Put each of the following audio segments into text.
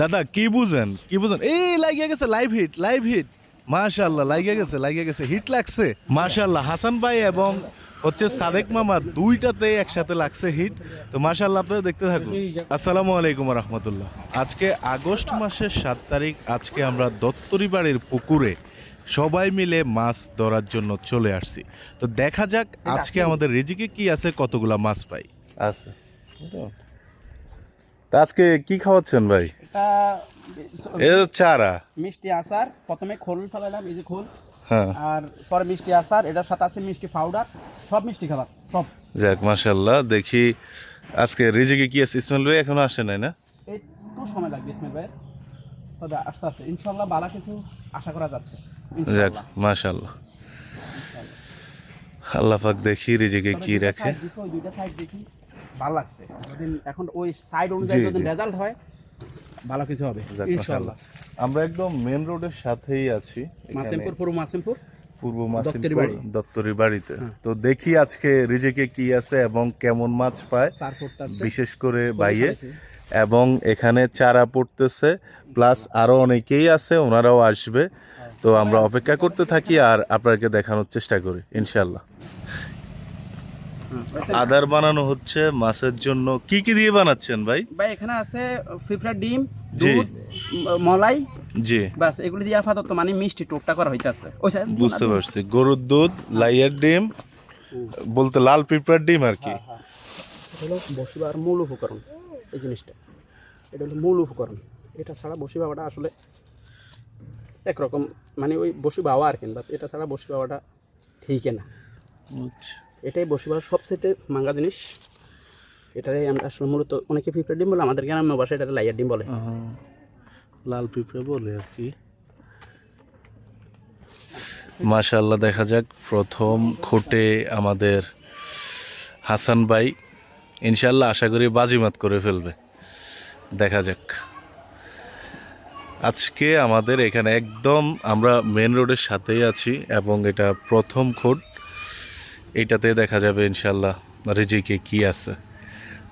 দাদা, কি বুঝেন? কি বুঝেন? এই, লাগিয়ে গেছে লাইভ হিট লাইভ হিট মাশাআল্লাহ, লাগিয়ে গেছে লাগিয়ে গেছে। হিট লাগছে। মাশাআল্লাহ, হাসান ভাই এবং হচ্ছে সাদেক মামা দুইটাতে একসাথে লাগছে হিট তো মাশাআল্লাহ, আপনারা দেখতে থাকুন। আসসালামু আলাইকুম রহমতুল্লাহ। আজকে আগস্ট মাসের সাত তারিখ, আজকে আমরা দত্তরি বাড়ির পুকুরে সবাই মিলে মাছ ধরার জন্য চলে আসছি। তো দেখা যাক আজকে আমাদের রেজিকে কি আছে, কতগুলা মাছ পাই। আছে। তা আজকে কি খাওয়াচ্ছেন ভাই? এটা এ তো চারা। মিষ্টি আচার। প্রথমে খোল ফেলাইলাম এই যে খোল। হ্যাঁ। আর পরে মিষ্টি আচার এটার সাথে আছে মিষ্টি পাউডার সব মিষ্টি খাবার সব। যাক মাশাল্লাহ দেখি আজকে রিজিকে কি আছে? ইসমাইল ভাই এখনও আসে নাই না? একটু সময় লাগবে ইসমাইল ভাই তবে আস্তে আস্তে ইনশাল্লাহ বালা কিছু আশা করা যাচ্ছে যাক। মাশাল্লাহ আল্লাহ পাক দেখি রিজিকে কি রাখে। দুইটা সাইড দেখি। ভালো লাগছে। যদি এখন ওই সাইড অনুযায়ী যদি রেজাল্ট হয় ভালো কিছু হবে মাশাআল্লাহ। আমরা একদম মেন রোডের সাথেই আছি মাসিমপুর পুরো মাসিমপুর? পূর্ব মাসিমপুর বাড়ি। দত্তরি বাড়িতে। হ্যাঁ। তো দেখি আজকে রিজিকে কি আছে এবং কেমন মাছ পায় বিশেষ করে বাইয়ে এবং এখানে চারা পড়তেছে প্লাস আরও অনেকেই আছে ওনারাও আসবে। তো আমরা অপেক্ষা করতে থাকি আর আপনাকে দেখানোর চেষ্টা করি ইনশাল্লাহ আদার বানানো হচ্ছে মাছের জন্য। কি কি দিয়ে বানাচ্ছেন ভাই? ভাই এখানে আছে ফিফরা ডিম। দুধ মলাই জি। বাস এগুলি দিয়ে আপাতত মানে মিষ্টি টোপটা করা হইতাছে। বুঝতে পারছি। গরুর দুধ লাইয়ের ডিম বলতে লাল পিঁপড়ার ডিম আর কি। হ্যাঁ, হ্যাঁ। হলো বসিবার মূল উপকরণ এই জিনিসটা। এটা হলো মূল উপকরণ। এটা ছাড়া বসি বাবাটা আসলে একরকম মানে ওই বসি বাবা আর কেন বাস এটা ছাড়া বসি বাবাটা ঠিকই না। এটাই বসি বাবার সবচেয়ে মাঙ্গা জিনিস। এটাই আমরা আসলে মূলত অনেকে পিঁপড়ে ডিম বলে আমাদের গ্রামের বাসায় এটা লাইয়ার ডিম বলে। লাল পিঁপড়ে বলে আর কি। মাশাল্লাহ দেখা যাক প্রথম খোটে আমাদের হাসান ভাই ইনশাল্লাহ আশা করি বাজিমাত করে ফেলবে। দেখা যাক। আজকে আমাদের এখানে একদম আমরা মেন রোডের সাথেই আছি এবং এটা প্রথম খোট। এইটাতে দেখা যাবে ইনশাল্লাহ রেজিকে কি আছে।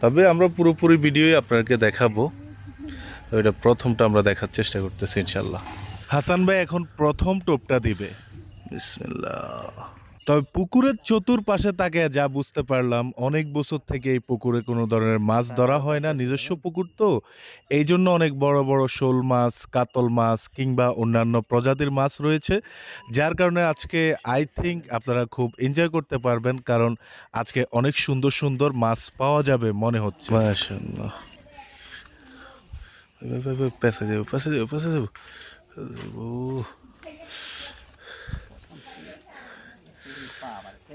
তবে আমরা পুরোপুরি ভিডিওই আপনাকে দেখাবো। ওইটা প্রথমটা আমরা দেখার চেষ্টা করতেছি ইনশাল্লাহ হাসান ভাই এখন প্রথম টোপটা দিবে। বিসমিল্লাহ। তবে পুকুরের চতুর্পাশে তাকে যা বুঝতে পারলাম অনেক বছর থেকে এই পুকুরে কোনো ধরনের মাছ ধরা হয় না নিজস্ব পুকুর তো। এই জন্য অনেক বড় বড় শোল মাছ কাতল মাছ কিংবা অন্যান্য প্রজাতির মাছ রয়েছে যার কারণে আজকে আই থিঙ্ক আপনারা খুব এনজয় করতে পারবেন কারণ আজকে অনেক সুন্দর সুন্দর মাছ পাওয়া যাবে মনে হচ্ছে। মাশাআল্লাহ। পেছে যাব যাব যাব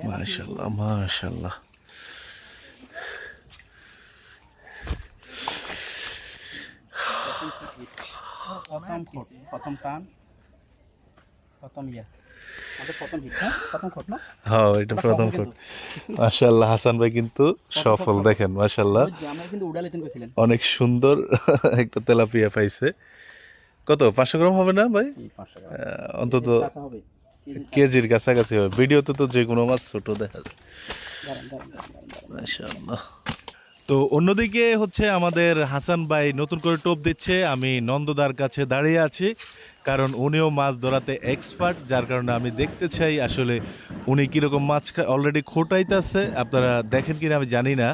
মাশাল্লাহ মাশাল্লাহ প্রথম প্রথম টান প্রথম ইয়া। আমাদের প্রথম হিট হ্যাঁ? হ্যাঁ এটা প্রথম ফুট মাশাল্লাহ হাসান ভাই কিন্তু সফল দেখেন মাশাল্লাহ অনেক সুন্দর একটা তেলাপিয়া পাইছে। কত পাঁচশো গ্রাম হবে না ভাই? অন্তত কেজির কাছাকাছি হবে। ভিডিওতে তো যে কোনো মাছ ছোট দেখা যায়। তো অন্যদিকে হচ্ছে আমাদের হাসান ভাই নতুন করে টোপ দিচ্ছে। আমি নন্দদার কাছে দাঁড়িয়ে আছি, কারণ উনিও মাছ ধরাতে এক্সপার্ট যার কারণে আমি দেখতে চাই আসলে উনি কীরকম মাছ অলরেডি খোটাইতেছে। আপনারা দেখেন কিনা আমি জানি না।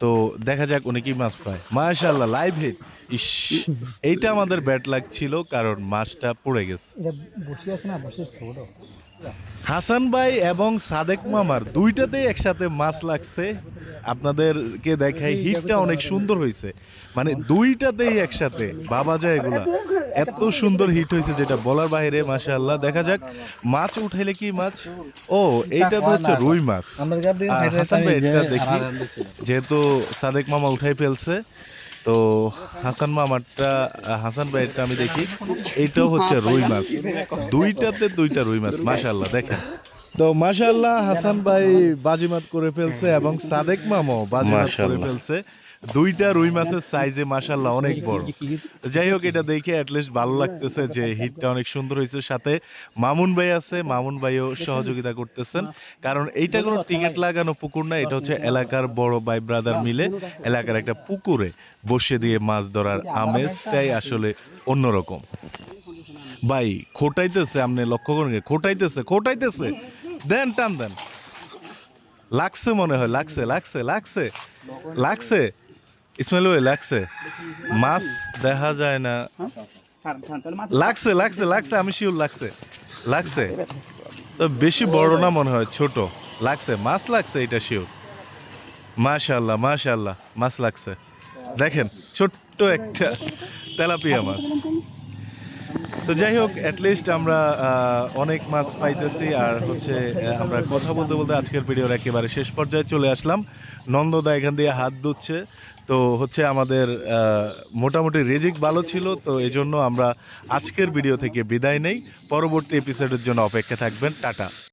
তো দেখা যাক উনি কি মাছ পায়। মাশাল্লাহ লাইভ হিট ইস এইটা আমাদের ব্যাট লাগছিল কারণ মাছটা পড়ে গেছে। বসে আছে না বসে ছোট হাসান ভাই এবং সাদেক মামার দুইটাতেই একসাথে মাছ লাগছে। আপনাদেরকে দেখাই হিটটা অনেক সুন্দর হয়েছে। মানে দুইটাতেই একসাথে বাবা যায় এগুলা। এত সুন্দর হিট হয়েছে যেটা বলার বাইরে মাশাআল্লাহ। দেখা যাক মাছ উঠাইলে কি মাছ? ও এইটা তো হচ্ছে রুই মাছ। হাসান ভাই এটা দেখি যেহেতু সাদেক মামা উঠাই ফেলছে তো হাসান মামারটা হাসান ভাইয়েরটা আমি দেখি। এইটাও হচ্ছে রুই মাছ। দুইটাতে দুইটা রুই মাছ মাশাল্লাহ দেখেন। তো মাশাল্লাহ হাসান ভাই বাজিমাত করে ফেলছে এবং সাদেক মামো বাজিমাত করে ফেলছে। দুইটা রুই মাছের সাইজে মাশাল্লাহ অনেক বড়। যাই হোক, এটা দেখে অ্যাটলিস্ট ভালো লাগতেছে যে হিটটা অনেক সুন্দর হয়েছে। সাথে মামুন ভাই আছে, মামুন ভাইও সহযোগিতা করতেছেন। কারণ এইটা কোনো টিকিট লাগানো পুকুর না, এটা হচ্ছে এলাকার বড় ভাই ব্রাদার মিলে এলাকার একটা পুকুরে বসে দিয়ে মাছ ধরার আমেজটাই আসলে অন্যরকম। ভাই, খোটাইতেছে আপনি লক্ষ্য করুন খোটাইতেছে খোটাইতেছে। দেন, টান, দেন। লাগছে মনে হয়, লাগছে লাগছে লাগছে লাগছে। ইসমাইল ভাই লাগছে। মাছ দেখা যায় না। লাগছে লাগছে লাগছে, আমি শিউর লাগছে। লাগছে। তো বেশি বড় না মনে হয়, ছোট। লাগছে, মাছ লাগছে, এটা শিওর মাশাল্লাহ মাশাল্লাহ মাছ লাগছে। দেখেন, ছোট্ট একটা তেলাপিয়া মাছ। তো যাই হোক অ্যাটলিস্ট আমরা অনেক মাছ পাইতেছি আর হচ্ছে আমরা কথা বলতে বলতে আজকের ভিডিওর একেবারে শেষ পর্যায়ে চলে আসলাম। নন্দদা এখান দিয়ে হাত ধুচ্ছে তো হচ্ছে আমাদের মোটামুটি রেজিক ভালো ছিল, তো এই জন্য আমরা আজকের ভিডিও থেকে বিদায় নেই। পরবর্তী এপিসোডের জন্য অপেক্ষা থাকবেন। টাটা।